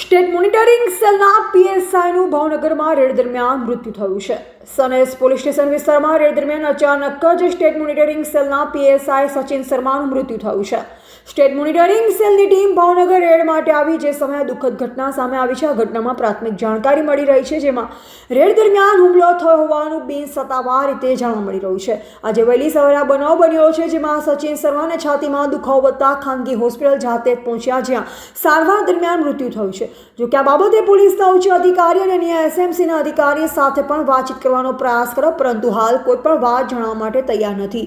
State monitoring સેલના પીએસઆઈનું ભાવનગરમાં red દરમિયાન મૃત્યુ થયું છે. સનેસ પોલીસ સ્ટેશન વિસ્તારમાં રેડ દરમિયાન અચાનક જ સ્ટેટ મોનિટરિંગ સેલના પીએસઆઈ સચિન શર્માનું મૃત્યુ થયું છે. સ્ટેટ મોનિટરિંગ સેલની ટીમ ભાવનગર રેડ માટે આવી જે સમયે દુઃખદ ઘટના સામે આવી છે, આ ઘટનામાં પ્રાથમિક જાણકારી મળી રહી છે, જેમાં રેડ દરમિયાન હુમલો થયો હોવાનું બિન સત્તાવાર રીતે જાણવા મળી રહ્યું છે. આજે વહેલી સવારે બનાવ બન્યો છે, જેમાં સચિન શર્માને છાતીમાં દુખાવો વધતા ખાનગી હોસ્પિટલ જાતે પહોંચ્યા, જ્યાં સારવાર દરમિયાન મૃત્યુ થયું છે. જો કે આ બાબતે પોલીસના ઉચ્ચ અધિકારી અને અન્ય એસએમસીના અધિકારી સાથે પણ વાતચીત કરવાનો પ્રયાસ કર્યો પરંતુ હાલ કોઈ પણ વાત જણાવવા માટે તૈયાર નથી.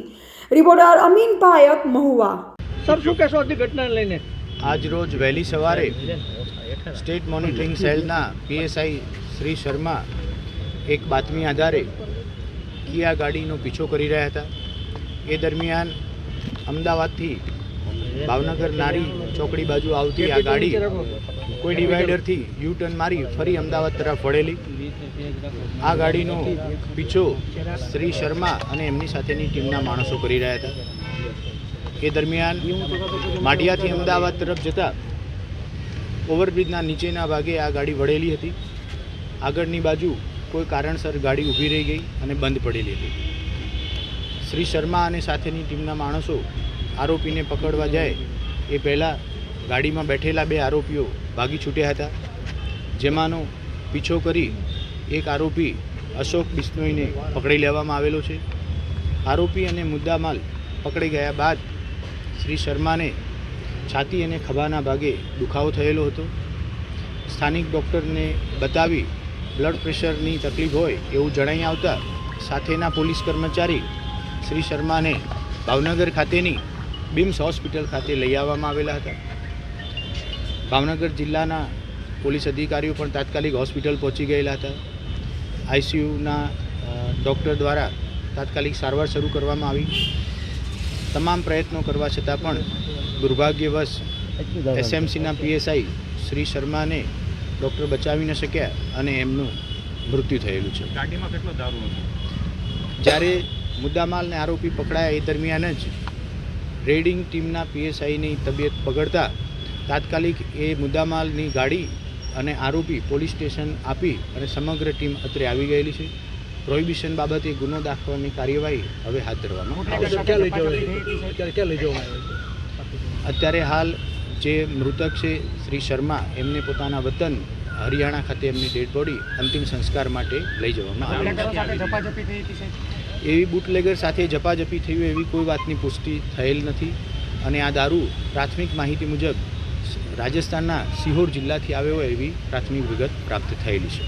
રિપોર્ટર અમીન પાયક મહુવા. સર શું કહેશો આજની ઘટનાને લઈને? આજ રોજ વહેલી સવારે સ્ટેટ મોનિટરિંગ સેલના પીએસઆઈ શ્રી શર્મા એક બાતમી આધારે કિયા ગાડીનો પીછો કરી રહ્યા હતા. એ દરમિયાન અમદાવાદથી ભાવનગર નારી ચોકડી બાજુ આવતી આ ગાડી કોઈ ડિવાઈડરથી યુ ટર્ન મારી ફરી અમદાવાદ તરફ વળેલી. આ ગાડીનો પીછો શ્રી શર્મા અને એમની સાથેની ટીમના માણસો કરી રહ્યા હતા. એ દરમિયાન માઢિયાથી અમદાવાદ તરફ જતા ઓવરબ્રિજના નીચેના ભાગે આ ગાડી વળેલી હતી. આગળની બાજુ કોઈ કારણસર ગાડી ઊભી રહી ગઈ અને બંધ પડેલી હતી. શ્રી શર્મા અને સાથેની ટીમના માણસો આરોપીને પકડવા જાય એ પહેલાં ગાડીમાં બેઠેલા બે આરોપીઓ ભાગી છૂટ્યા હતા. જેમાંનો પીછો કરી એક આરોપી અશોક બિશ્નોઈને પકડી લેવામાં આવેલો છે. આરોપી અને મુદ્દામાલ પકડી ગયા બાદ શ્રી શર્માને છાતી અને ખભાના ભાગે દુખાવો થયેલો હતો. સ્થાનિક ડૉક્ટરને બતાવી બ્લડ પ્રેશરની તકલીફ હોય એવું જણાઈ આવતા સાથેના પોલીસ કર્મચારી શ્રી શર્માને ભાવનગર ખાતેની બિમ્સ હોસ્પિટલ ખાતે લઈ આવવામાં આવેલા હતા. ભાવનગર જિલ્લાના પોલીસ અધિકારીઓ પણ તાત્કાલિક હોસ્પિટલ પહોંચી ગયેલા હતા. આઈસીયુના ડૉક્ટર દ્વારા તાત્કાલિક સારવાર શરૂ કરવામાં આવી. તમામ પ્રયત્નો કરવા છતાં પણ દુર્ભાગ્યવશ એસએમસીના પીએસઆઈ શ્રી શર્માને ડૉક્ટર બચાવી ન શક્યા અને એમનું મૃત્યુ થયેલું છે. ગાડીમાં કેટલો દારૂ હતો? જ્યારે મુદ્દામાલને આરોપી પકડાયા એ દરમિયાન જ રેડિંગ ટીમના પીએસઆઈની તબિયત બગડતા તાત્કાલિક એ મુદ્દામાલની ગાડી અને આરોપી પોલીસ સ્ટેશન આપી અને સમગ્ર ટીમ અત્રે આવી ગયેલી છે. પ્રોહિબિશન બાબતે ગુનો દાખવવાની કાર્યવાહી હવે હાથ ધરવામાં આવશે અત્યારે હાલ જે મૃતક છે શ્રી શર્મા એમને પોતાના વતન હરિયાણા ખાતે એમની ડેડ બોડી અંતિમ સંસ્કાર માટે લઈ જવામાં આવી એવી બુટલેગર સાથે ઝપાઝપી થયું એવી કોઈ વાતની પુષ્ટિ થયેલ નથી. અને આ દારૂ પ્રાથમિક માહિતી મુજબ રાજસ્થાનના સિહોર જિલ્લાથી આવ્યો એવી પ્રાથમિક વિગત પ્રાપ્ત થયેલી છે.